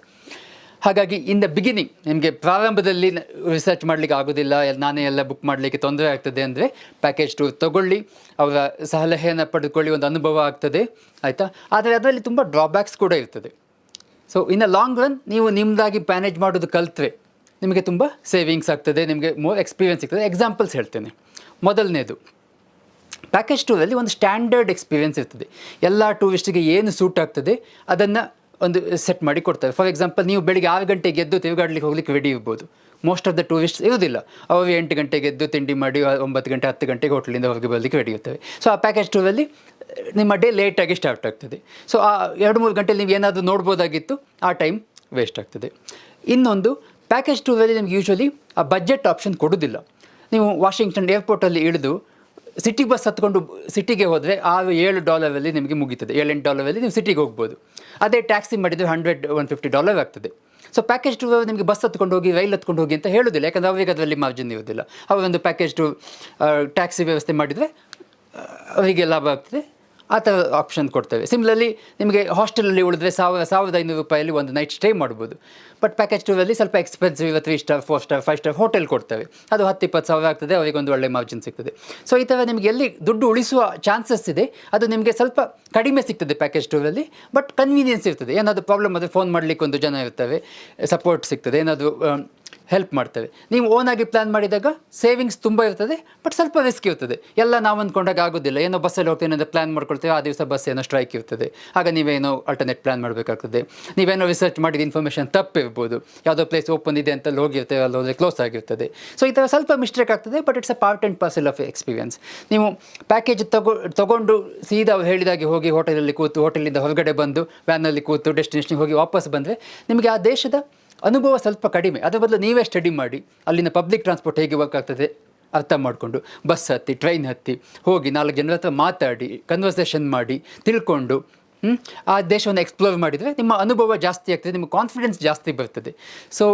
ಹಾಗಾಗಿ ಇನ್ ದ ಬಿಗಿನಿಂಗ್ ನಿಮಗೆ ಪ್ರಾರಂಭದಲ್ಲಿ ರಿಸರ್ಚ್ ಮಾಡಲಿಕ್ಕೆ ಆಗೋದಿಲ್ಲ. ನಾನೇ ಎಲ್ಲ ಬುಕ್ ಮಾಡಲಿಕ್ಕೆ ತೊಂದರೆ ಆಗ್ತದೆ ಅಂದರೆ ಪ್ಯಾಕೇಜ್ ಟೂರ್ ತಗೊಳ್ಳಿ. ಅವರ ಸಲಹೆಯನ್ನು ಪಡೆದುಕೊಳ್ಳಿ. ಒಂದು ಅನುಭವ ಆಗ್ತದೆ. ಆಯಿತಾ? ಆದರೆ ಅದರಲ್ಲಿ ತುಂಬ ಡ್ರಾಬ್ಯಾಕ್ಸ್ ಕೂಡ ಇರ್ತದೆ. So in a long run ನೀವು ನಿಮ್ಮದಾಗಿ ಮ್ಯಾನೇಜ್ ಮಾಡೋದು ಕಲ್ತ್ರೆ ನಿಮಗೆ ತುಂಬ ಸೇವಿಂಗ್ಸ್ ಆಗ್ತದೆ, ನಿಮಗೆ ಮೋರ್ ಎಕ್ಸ್ಪೀರಿಯನ್ಸ್ ಸಿಗ್ತದೆ. ಎಕ್ಸಾಂಪಲ್ಸ್ ಹೇಳ್ತೇನೆ. ಮೊದಲನೇದು ಪ್ಯಾಕೇಜ್ ಟೂರಲ್ಲಿ ಒಂದು ಸ್ಟ್ಯಾಂಡರ್ಡ್ ಎಕ್ಸ್ಪೀರಿಯನ್ಸ್ ಇರ್ತದೆ. ಎಲ್ಲ ಟೂರಿಸ್ಟಿಗೆ ಏನು ಸೂಟ್ ಆಗ್ತದೆ, ಅದನ್ನು ಒಂದು ಸೆಟ್ ಮಾಡಿ ಕೊಡ್ತಾರೆ. ಫಾರ್ ಎಕ್ಸಾಂಪಲ್ ನೀವು ಬೆಳಿಗ್ಗೆ ಆರು ಗಂಟೆಗೆ ಎದ್ದು ತಿರುಗಾಡ್ಲಿಕ್ಕೆ ಹೋಗ್ಲಿಕ್ಕೆ ರೆಡಿ ಇರ್ಬೋದು. ಮೋಸ್ಟ್ ಆಫ್ ದ ಟೂರಿಸ್ಟ್ ಇರೋದಿಲ್ಲ ಅವರು ಎಂಟು ಗಂಟೆಗೆ ಎದ್ದು ತಿಂಡಿ ಮಾಡಿ, ಒಂಬತ್ತು ಗಂಟೆ, ಹತ್ತು ಗಂಟೆಗೆ ಹೋಟ್ಲಿಂದ ಹೊರಗೆ ಬರಲಿಕ್ಕೆ ರೆಡಿ ಇರ್ತವೆ. ಸೊ ಆ ಪ್ಯಾಕೇಜ್ ಟೂರಲ್ಲಿ ನಿಮ್ಮ ಡೇ ಲೇಟಾಗಿ ಸ್ಟಾರ್ಟ್ ಆಗ್ತದೆ. ಸೊ ಆ ಎರಡು ಮೂರು ಗಂಟೆಲಿ ನೀವು ಏನಾದರೂ ನೋಡ್ಬೋದಾಗಿತ್ತು, ಆ ಟೈಮ್ ವೇಸ್ಟ್ ಆಗ್ತದೆ. ಇನ್ನೊಂದು ಪ್ಯಾಕೇಜ್ ಟೂರಲ್ಲಿ ನಿಮ್ಗೆ ಯೂಶ್ವಲಿ ಆ ಬಜೆಟ್ ಆಪ್ಷನ್ ಕೊಡೋದಿಲ್ಲ ನೀವು ವಾಷಿಂಗ್ಟನ್ ಏರ್ಪೋರ್ಟಲ್ಲಿ ಇಳಿದು ಸಿಟಿ ಬಸ್ ಹತ್ಕೊಂಡು ಸಿಟಿಗೆ ಹೋದರೆ ಆ ಏಳು ಡಾಲರಲ್ಲಿ ನಿಮಗೆ ಮುಗೀತದೆ. ಏಳೆಂಟು ಡಾಲರಲ್ಲಿ ನೀವು ಸಿಟಿಗೆ ಹೋಗ್ಬೋದು. ಅದೇ ಟ್ಯಾಕ್ಸಿ ಮಾಡಿದರೆ ಹಂಡ್ರೆಡ್ ಒನ್ ಫಿಫ್ಟಿ ಡಾಲರ್ ಆಗ್ತದೆ. ಸೊ ಪ್ಯಾಕೇಜ್ ಟು ನಿಮಗೆ ಬಸ್ ಹತ್ಕೊಂಡು ಹೋಗಿ, ರೈಲ್ ಹತ್ಕೊಂಡು ಹೋಗಿ ಅಂತ ಹೇಳೋದಿಲ್ಲ ಯಾಕಂದರೆ ಅವರಿಗೆ ಅದರಲ್ಲಿ ಮಾರ್ಜಿನ್ ಇರೋದಿಲ್ಲ ಅವರೊಂದು ಪ್ಯಾಕೇಜ್ ಟು ಟ್ಯಾಕ್ಸಿ ವ್ಯವಸ್ಥೆ ಮಾಡಿದರೆ ಅವರಿಗೆ ಲಾಭ ಆಗ್ತದೆ. ಆ ಥರ ಆಪ್ಷನ್ ಕೊಡ್ತೇವೆ. ಸಿಮ್ಲಲ್ಲಿ ನಿಮಗೆ ಹಾಸ್ಟೆಲಲ್ಲಿ ಉಳಿದ್ರೆ ಸಾವಿರ, ಸಾವಿರದ ಐನೂರು ರೂಪಾಯಲ್ಲಿ ಒಂದು ನೈಟ್ ಸ್ಟೇ ಮಾಡ್ಬೋದು. ಬಟ್ ಪ್ಯಾಕೇಜ್ ಟೂರಲ್ಲಿ ಸ್ವಲ್ಪ expensive three star four star five star hotel ಕೊಡ್ತೇವೆ. ಅದು ಹತ್ತು, ಇಪ್ಪತ್ತು ಸಾವಿರ ಆಗ್ತದೆ, ಅವರಿಗೆ ಒಂದು ಒಳ್ಳೆ ಮಾರ್ಜಿನ್ ಸಿಗ್ತದೆ. ಸೊ ಈ ಥರ ನಿಮಗೆ ಎಲ್ಲಿ ದುಡ್ಡು ಉಳಿಸುವ ಚಾನ್ಸಸ್ ಇದೆ, ಅದು ನಿಮಗೆ ಸ್ವಲ್ಪ ಕಡಿಮೆ ಸಿಗ್ತದೆ ಪ್ಯಾಕೇಜ್ ಟೂರಲ್ಲಿ ಬಟ್ ಕನ್ವೀನಿಯನ್ಸ್ ಇರ್ತದೆ. ಏನಾದರೂ ಪ್ರಾಬ್ಲಮ್ ಆದರೆ ಫೋನ್ ಮಾಡಲಿಕ್ಕೆ ಒಂದು ಜನ ಇರ್ತವೆ ಸಪೋರ್ಟ್ ಸಿಗ್ತದೆ. ಏನಾದರೂ ಹೆಲ್ಪ್ ಮಾಡ್ತೇವೆ. ನೀವು ಓನಾಗಿ ಪ್ಲ್ಯಾನ್ ಮಾಡಿದಾಗ ಸೇವಿಂಗ್ಸ್ ತುಂಬ ಇರ್ತದೆ ಬಟ್ ಸ್ವಲ್ಪ ರಿಸ್ಕ್ ಇರ್ತದೆ. ಎಲ್ಲ ನಾವು ಅಂದ್ಕೊಂಡಾಗ ಆಗೋದಿಲ್ಲ. ಏನೋ ಬಸ್ಸಲ್ಲಿ ಹೋಗ್ತೇನೆ ಅಂತ ಪ್ಲ್ಯಾನ್ ಮಾಡ್ಕೊಳ್ತೇವೆ, ಆ ದಿವಸ ಬಸ್ ಏನೋ ಸ್ಟ್ರೈಕ್ ಇರ್ತದೆ. ಆಗ ನೀವೇನೋ ಅಲ್ಟರ್ನೇಟ್ ಪ್ಲ್ಯಾನ್ ಮಾಡಬೇಕಾಗ್ತದೆ. ನೀವೇನೋ ರಿಸರ್ಚ್ ಮಾಡಿದ ಇನ್ಫಾರ್ಮೇಷನ್ ತಪ್ಪಿರ್ಬೋದು. ಯಾವುದೋ ಪ್ಲೇಸ್ ಓಪನ್ ಇದೆ ಅಂತ ಹೋಗಿರ್ತೇವೆ, ಅಲ್ಲಿ ಹೋದರೆ ಕ್ಲೋಸ್ ಆಗಿರ್ತದೆ. ಸೊ ಈ ಥರ ಸ್ವಲ್ಪ ಮಿಸ್ಟೇಕ್ ಆಗ್ತದೆ but it's a part and parcel of experience ನೀವು ಪ್ಯಾಕೇಜ್ ತಗೊ, ತಗೊಂಡು ಸೀದಾ ಅವ್ರು ಹೇಳಿದಾಗೆ ಹೋಗಿ ಹೋಟೆಲಲ್ಲಿ ಕೂತು ಹೋಟೆಲಿಂದ ಹೊರಗಡೆ ಬಂದು ವ್ಯಾನಲ್ಲಿ ಕೂತು ಡೆಸ್ಟಿನೇಷನ್ಗೆ ಹೋಗಿ ವಾಪಸ್ ಬಂದರೆ, ನಿಮಗೆ ಆ ದೇಶದ ಅನುಭವ ಸ್ವಲ್ಪ ಕಡಿಮೆ. ಅದರ ಬದಲು ನೀವೇ ಸ್ಟಡಿ ಮಾಡಿ, ಅಲ್ಲಿನ ಪಬ್ಲಿಕ್ ಟ್ರಾನ್ಸ್ಪೋರ್ಟ್ ಹೇಗೆ ವರ್ಕ್ ಆಗ್ತದೆ ಅರ್ಥ ಮಾಡಿಕೊಂಡು ಬಸ್ ಹತ್ತಿ ಟ್ರೈನ್ ಹತ್ತಿ, ಹೋಗಿ ನಾಲ್ಕು ಜನರ ಹತ್ರ ಮಾತಾಡಿ ಕನ್ವರ್ಸೇಷನ್ ಮಾಡಿ, ತಿಳ್ಕೊಂಡು ಆ ದೇಶವನ್ನು ಎಕ್ಸ್ಪ್ಲೋರ್ ಮಾಡಿದರೆ ನಿಮ್ಮ ಅನುಭವ ಜಾಸ್ತಿ ಆಗ್ತದೆ, ನಿಮ್ಮ ಕಾನ್ಫಿಡೆನ್ಸ್ ಜಾಸ್ತಿ ಬರ್ತದೆ. ಸೊ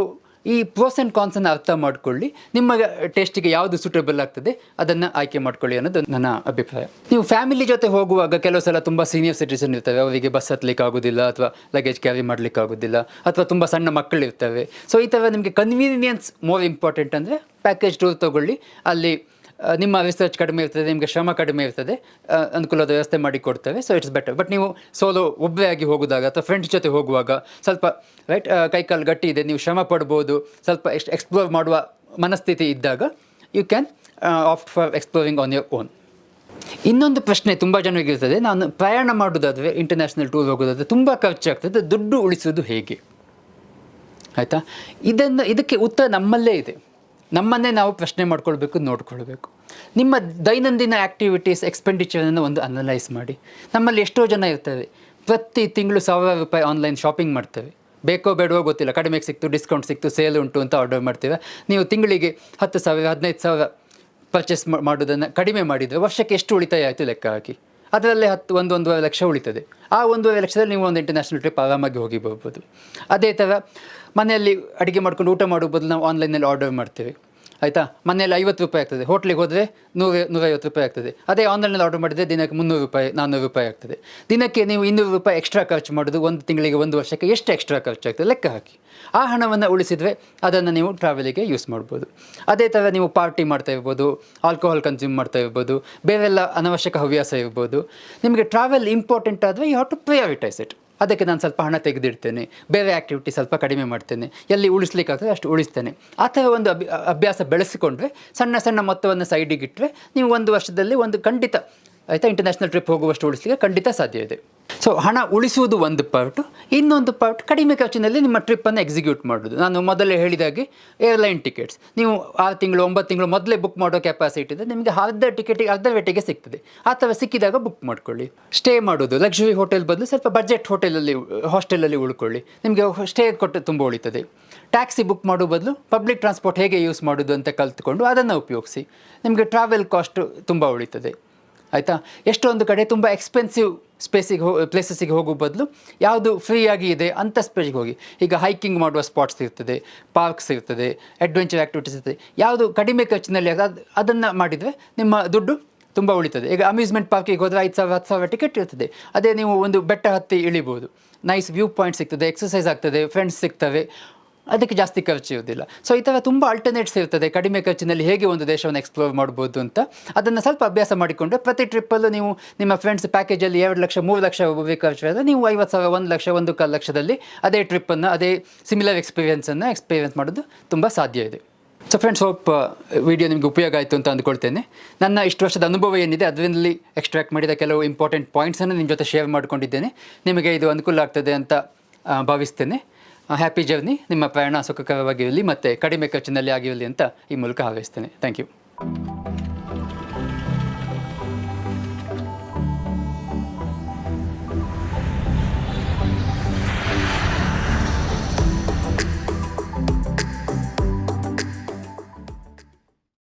ಈ ಪ್ರೋಸ್ ಆ್ಯಂಡ್ ಕಾನ್ಸನ್ನು ಅರ್ಥ ಮಾಡಿಕೊಳ್ಳಿ. ನಿಮ್ಮ ಟೇಸ್ಟಿಗೆ ಯಾವುದು ಸೂಟಬಲ್ ಆಗ್ತದೆ, ಅದನ್ನು ಆಯ್ಕೆ ಮಾಡ್ಕೊಳ್ಳಿ ಅನ್ನೋದು ನನ್ನ ಅಭಿಪ್ರಾಯ. ನೀವು ಫ್ಯಾಮಿಲಿ ಜೊತೆ ಹೋಗುವಾಗ ಕೆಲವು ಸಲ ತುಂಬ ಸೀನಿಯರ್ ಸಿಟಿಸನ್ ಇರ್ತವೆ ಅವರಿಗೆ ಬಸ್ ಹತ್ತಲಿಕ್ಕೆ ಆಗೋದಿಲ್ಲ ಅಥವಾ ಲಗೇಜ್ ಕ್ಯಾರಿ ಮಾಡಲಿಕ್ಕೆ ಆಗೋದಿಲ್ಲ ಅಥವಾ ತುಂಬ ಸಣ್ಣ ಮಕ್ಕಳು ಇರ್ತವೆ. ಸೊ ಈ ಥರ ನಿಮಗೆ ಕನ್ವೀನಿಯನ್ಸ್ ಮೋರ್ ಇಂಪಾರ್ಟೆಂಟ್ ಅಂದರೆ ಪ್ಯಾಕೇಜ್ ಟೂರ್ ತೊಗೊಳ್ಳಿ. ಅಲ್ಲಿ ನಿಮ್ಮ ರಿಸರ್ಚ್ ಕಡಿಮೆ ಇರ್ತದೆ, ನಿಮಗೆ ಶ್ರಮ ಕಡಿಮೆ ಇರ್ತದೆ ಅನುಕೂಲದ ವ್ಯವಸ್ಥೆ ಮಾಡಿ ಕೊಡ್ತೇವೆ ಸೊ ಇಟ್ಸ್ ಬೆಟರ್ ಬಟ್ ನೀವು ಸೋಲೋ ಒಬ್ಬರೇ ಆಗಿ ಹೋಗುವಾಗ ಅಥವಾ ಫ್ರೆಂಡ್ಸ್ ಜೊತೆ ಹೋಗುವಾಗ ಸ್ವಲ್ಪ ರೈಟ್ ಕೈಕಾಲು ಗಟ್ಟಿ ಇದೆ, ನೀವು ಶ್ರಮ ಪಡ್ಬೋದು, ಸ್ವಲ್ಪ ಎಷ್ಟು ಎಕ್ಸ್ಪ್ಲೋರ್ ಮಾಡುವ ಮನಸ್ಥಿತಿ ಇದ್ದಾಗ you can opt for exploring on your own ಇನ್ನೊಂದು ಪ್ರಶ್ನೆ ತುಂಬ ಜನರಿಗೆ ಇರ್ತದೆ, ನಾನು ಪ್ರಯಾಣ ಮಾಡೋದಾದರೆ ಇಂಟರ್ನ್ಯಾಷನಲ್ ಟೂರ್ ಹೋಗೋದಾದರೆ ತುಂಬ ಖರ್ಚಾಗ್ತದೆ, ದುಡ್ಡು ಉಳಿಸೋದು ಹೇಗೆ? ಆಯಿತಾ? ಇದನ್ನು, ಇದಕ್ಕೆ ಉತ್ತರ ನಮ್ಮಲ್ಲೇ ಇದೆ. ನಮ್ಮನ್ನೇ ನಾವು ಪ್ರಶ್ನೆ ಮಾಡ್ಕೊಳ್ಬೇಕು, ನೋಡ್ಕೊಳ್ಬೇಕು. ನಿಮ್ಮ ದೈನಂದಿನ ಆ್ಯಕ್ಟಿವಿಟೀಸ್ ಎಕ್ಸ್ಪೆಂಡಿಚರನ್ನು ಒಂದು ಅನಲೈಸ್ ಮಾಡಿ. ನಮ್ಮಲ್ಲಿ ಎಷ್ಟೋ ಜನ ಇರ್ತವೆ ಪ್ರತಿ ತಿಂಗಳು ಸಾವಿರ ರೂಪಾಯಿ ಆನ್ಲೈನ್ ಶಾಪಿಂಗ್ ಮಾಡ್ತೇವೆ. ಬೇಕೋ ಬೇಡವೋ ಗೊತ್ತಿಲ್ಲ. ಕಡಿಮೆಗೆ ಸಿಕ್ತು ಡಿಸ್ಕೌಂಟ್ ಸಿಕ್ತು ಸೇಲ್ ಉಂಟು ಅಂತ ಆರ್ಡರ್ ಮಾಡ್ತೀವಿ. ನೀವು ತಿಂಗಳಿಗೆ ಹತ್ತು ಸಾವಿರ, ಹದಿನೈದು ಸಾವಿರ ಪರ್ಚೇಸ್ ಮಾಡೋದನ್ನು ಕಡಿಮೆ ಮಾಡಿದರೆ ವರ್ಷಕ್ಕೆ ಎಷ್ಟು ಉಳಿತಾಯ ಆಯಿತು ಲೆಕ್ಕ ಹಾಕಿ. ಅದರಲ್ಲೇ ಹತ್ತು, ಒಂದು, ಒಂದೂವರೆ ಲಕ್ಷ ಉಳಿತದೆ. ಆ ಒಂದೂವರೆ ಲಕ್ಷದಲ್ಲಿ ನೀವು ಒಂದು ಇಂಟರ್ನ್ಯಾಷನಲ್ ಟ್ರಿಪ್ ಆರಾಮಾಗಿ ಹೋಗಿ ಬರ್ಬೋದು. ಅದೇ ಥರ ಮನೆಯಲ್ಲಿ ಅಡುಗೆ ಮಾಡ್ಕೊಂಡು ಊಟ ಮಾಡೋ ಬದಲು ನಾವು ಆನ್ಲೈನಲ್ಲಿ ಆರ್ಡರ್ ಮಾಡ್ತೇವೆ. ಆಯಿತಾ? ಮನೆಯಲ್ಲಿ ಐವತ್ತು ರೂಪಾಯಿ ಆಗ್ತದೆ. ಹೋಟ್ಲಿಗೆ ಹೋದರೆ ನೂರ, ನೂರೈವತ್ತು ರೂಪಾಯಿ ಆಗ್ತದೆ. ಅದೇ ಆನ್ಲೈನಲ್ಲಿ ಆರ್ಡರ್ ಮಾಡಿದರೆ ದಿನಕ್ಕೆ ಮುನ್ನೂರು ರೂಪಾಯಿ, ನಾನ್ನೂರು ರೂಪಾಯಿ ಆಗ್ತದೆ. ದಿನಕ್ಕೆ ನೀವು ಇನ್ನೂರು ರೂಪಾಯಿ ಎಕ್ಸ್ಟ್ರಾ ಖರ್ಚು ಮಾಡೋದು ಒಂದು ತಿಂಗಳಿಗೆ ಒಂದು ವರ್ಷಕ್ಕೆ ಎಷ್ಟು ಎಕ್ಸ್ಟ್ರಾ ಖರ್ಚಾಗ್ತದೆ ಲೆಕ್ಕ ಹಾಕಿ. ಆ ಹಣವನ್ನು ಉಳಿಸಿದರೆ ಅದನ್ನು ನೀವು ಟ್ರಾವೆಲಿಗೆ ಯೂಸ್ ಮಾಡ್ಬೋದು. ಅದೇ ಥರ ನೀವು ಪಾರ್ಟಿ ಮಾಡ್ತಾ ಇರ್ಬೋದು ಆಲ್ಕೋಹಾಲ್ ಕನ್ಸ್ಯೂಮ್ ಮಾಡ್ತಾ ಇರ್ಬೋದು, ಬೇರೆಲ್ಲ ಅನವಶ್ಯಕ ಹವ್ಯಾಸ ಇರ್ಬೋದು. ನಿಮಗೆ ಟ್ರಾವೆಲ್ ಇಂಪಾರ್ಟೆಂಟ್ ಆದರೆ you have to prioritise it ಅದಕ್ಕೆ ನಾನು ಸ್ವಲ್ಪ ಹಣ ತೆಗೆದಿಡ್ತೇನೆ. ಬೇರೆ ಆ್ಯಕ್ಟಿವಿಟಿ ಸ್ವಲ್ಪ ಕಡಿಮೆ ಮಾಡ್ತೇನೆ. ಎಲ್ಲಿ ಉಳಿಸ್ಲಿಕ್ಕಾಗ್ತದೆ ಅಷ್ಟು ಉಳಿಸ್ತೇನೆ. ಥರ ಒಂದು ಅಭಿ, ಅಭ್ಯಾಸ ಬೆಳೆಸಿಕೊಂಡ್ರೆ ಸಣ್ಣ ಸಣ್ಣ ಮೊತ್ತವನ್ನು ಸೈಡಿಗಿಟ್ಟರೆ ನೀವು ಒಂದು ವರ್ಷದಲ್ಲಿ ಒಂದು ಖಂಡಿತ, ಆಯಿತಾ ಇಂಟರ್ನ್ಯಾಷನಲ್ ಟ್ರಿಪ್ ಹೋಗುವಷ್ಟು ಉಳಿಸ್ಲಿಕ್ಕೆ ಖಂಡಿತ ಸಾಧ್ಯ ಇದೆ. ಸೊ ಹಣ ಉಳಿಸುವುದು ಒಂದು ಪಾರ್ಟು ಇನ್ನೊಂದು ಪಾರ್ಟ್ ಕಡಿಮೆ ಖರ್ಚಿನಲ್ಲಿ ನಿಮ್ಮ ಟ್ರಿಪ್ಪನ್ನು ಎಕ್ಸಿಕ್ಯೂಟ್ ಮಾಡೋದು ನಾನು ಮೊದಲೇ ಹೇಳಿದಾಗೆ ಏರ್ಲೈನ್ ಟಿಕೆಟ್ಸ್ ನೀವು ಆರು ತಿಂಗಳು, ಒಂಬತ್ತು ತಿಂಗಳು ಮೊದಲೇ ಬುಕ್ ಮಾಡೋ ಕೆಪಾಸಿಟಿ ಇದೆ ನಿಮಗೆ ಅರ್ಧ ಟಿಕೆಟಿಗೆ ಅರ್ಧ ವೇಟಿಗೆ ಸಿಗ್ತದೆ. ಥರ ಸಿಕ್ಕಿದಾಗ ಬುಕ್ ಮಾಡ್ಕೊಳ್ಳಿ. ಸ್ಟೇ ಮಾಡೋದು ಲಕ್ಸುರಿ ಹೋಟೆಲ್ ಬದಲು ಸ್ವಲ್ಪ ಬಜೆಟ್ ಹೋಟೆಲಲ್ಲಿ ಹಾಸ್ಟೆಲಲ್ಲಿ ಉಳ್ಕೊಳ್ಳಿ. ನಿಮಗೆ ಸ್ಟೇ ಕೊಟ್ಟು ತುಂಬ ಉಳಿತದೆ. ಟ್ಯಾಕ್ಸಿ ಬುಕ್ ಮಾಡೋ ಬದಲು ಪಬ್ಲಿಕ್ ಟ್ರಾನ್ಸ್ಪೋರ್ಟ್ ಹೇಗೆ ಯೂಸ್ ಮಾಡೋದು ಅಂತ ಕಲ್ತ್ಕೊಂಡು ಅದನ್ನು ಉಪಯೋಗಿಸಿ. ನಿಮಗೆ ಟ್ರಾವೆಲ್ ಕಾಸ್ಟ್ ತುಂಬ ಉಳಿತದೆ. ಆಯಿತಾ? ಎಷ್ಟೊಂದು ಕಡೆ ತುಂಬ ಎಕ್ಸ್ಪೆನ್ಸಿವ್ ಸ್ಪೇಸಿಗೆ ಹೋ ಪ್ಲೇಸಸ್ಸಿಗೆ ಹೋಗೋ ಬದಲು ಯಾವುದು ಫ್ರೀಯಾಗಿ ಇದೆ ಅಂಥ ಸ್ಪೇಸಿಗೆ ಹೋಗಿ. ಈಗ ಹೈಕಿಂಗ್ ಮಾಡುವ ಸ್ಪಾಟ್ಸ್ ಇರ್ತದೆ ಪಾರ್ಕ್ಸ್ ಇರ್ತದೆ ಅಡ್ವೆಂಚರ್ ಆ್ಯಕ್ಟಿವಿಟೀಸ್ ಇರ್ತದೆ. ಯಾವುದು ಕಡಿಮೆ ಖರ್ಚಿನಲ್ಲಿ ಅದು ಅದನ್ನು ಮಾಡಿದರೆ ನಿಮ್ಮ ದುಡ್ಡು ತುಂಬ ಉಳಿತದೆ. ಈಗ ಅಮ್ಯೂಸ್ಮೆಂಟ್ ಪಾರ್ಕಿಗೆ ಹೋದರೆ ಐದು ಸಾವಿರ, ಹತ್ತು ಸಾವಿರ ಟಿಕೆಟ್ ಇರ್ತದೆ. ಅದೇ ನೀವು ಒಂದು ಬೆಟ್ಟ ಹತ್ತಿ ಇಳಿಬೋದು. ನೈಸ್ ವ್ಯೂ ಪಾಯಿಂಟ್ ಸಿಗ್ತದೆ ಎಕ್ಸಸೈಸ್ ಆಗ್ತದೆ ಫ್ರೆಂಡ್ಸ್ ಸಿಗ್ತವೆ. ಅದಕ್ಕೆ ಜಾಸ್ತಿ ಖರ್ಚು ಇರೋದಿಲ್ಲ ಸೊ ಈ ಥರ ತುಂಬ ಆಲ್ಟರ್ನೇಟ್ಸ್ ಇರ್ತದೆ ಕಡಿಮೆ ಖರ್ಚಿನಲ್ಲಿ ಹೇಗೆ ಒಂದು ದೇಶವನ್ನು ಎಕ್ಸ್ಪ್ಲೋರ್ ಮಾಡ್ಬೋದು ಅಂತ. ಅದನ್ನು ಸ್ವಲ್ಪ ಅಭ್ಯಾಸ ಮಾಡಿಕೊಂಡ್ರೆ ಪ್ರತಿ ಟ್ರಿಪ್ಪಲ್ಲೂ ನೀವು ನಿಮ್ಮ ಫ್ರೆಂಡ್ಸ್ ಪ್ಯಾಕೇಜಲ್ಲಿ ಎರಡು ಲಕ್ಷ, ಮೂರು ಲಕ್ಷ ಖರ್ಚು ಆದರೆ ನೀವು ಐವತ್ತು ಸಾವಿರ, ಒಂದು ಲಕ್ಷ, ಒಂದು ಕಾಲು ಲಕ್ಷದಲ್ಲಿ ಅದೇ ಟ್ರಿಪ್ಪನ್ನು ಅದೇ ಸಿಮಿಲರ್ ಎಕ್ಸ್ಪೀರಿಯನ್ಸನ್ನು ಎಕ್ಸ್ಪೀರಿಯೆನ್ಸ್ ಮಾಡೋದು ತುಂಬ ಸಾಧ್ಯ ಇದೆ. ಸೊ ಫ್ರೆಂಡ್ಸ್ ಹೋಪ್ ವಿಡಿಯೋ ನಿಮಗೆ ಉಪಯೋಗ ಆಯಿತು ಅಂತ ಅಂದ್ಕೊಳ್ತೇನೆ. ನನ್ನ ಇಷ್ಟು ವರ್ಷದ ಅನುಭವ ಏನಿದೆ ಅದರಲ್ಲಿ ಎಕ್ಸ್ಟ್ರಾಕ್ಟ್ ಮಾಡಿದ ಕೆಲವು ಇಂಪಾರ್ಟೆಂಟ್ ಪಾಯಿಂಟ್ಸನ್ನು ನಿಮ್ಮ ಜೊತೆ ಶೇರ್ ಮಾಡ್ಕೊಂಡಿದ್ದೇನೆ. ನಿಮಗೆ ಇದು ಅನುಕೂಲ ಆಗ್ತದೆ ಅಂತ ಭಾವಿಸ್ತೇನೆ. ಹ್ಯಾಪಿ ಜರ್ನಿ ನಿಮ್ಮ ಪ್ರಯಾಣ ಸುಖಕರವಾಗಿರಲಿ, ಮತ್ತು ಕಡಿಮೆ ಖರ್ಚಿನಲ್ಲಿ ಆಗಿರಲಿ ಅಂತ ಈ ಮೂಲಕ ಹಾರೈಸ್ತೇನೆ. Thank you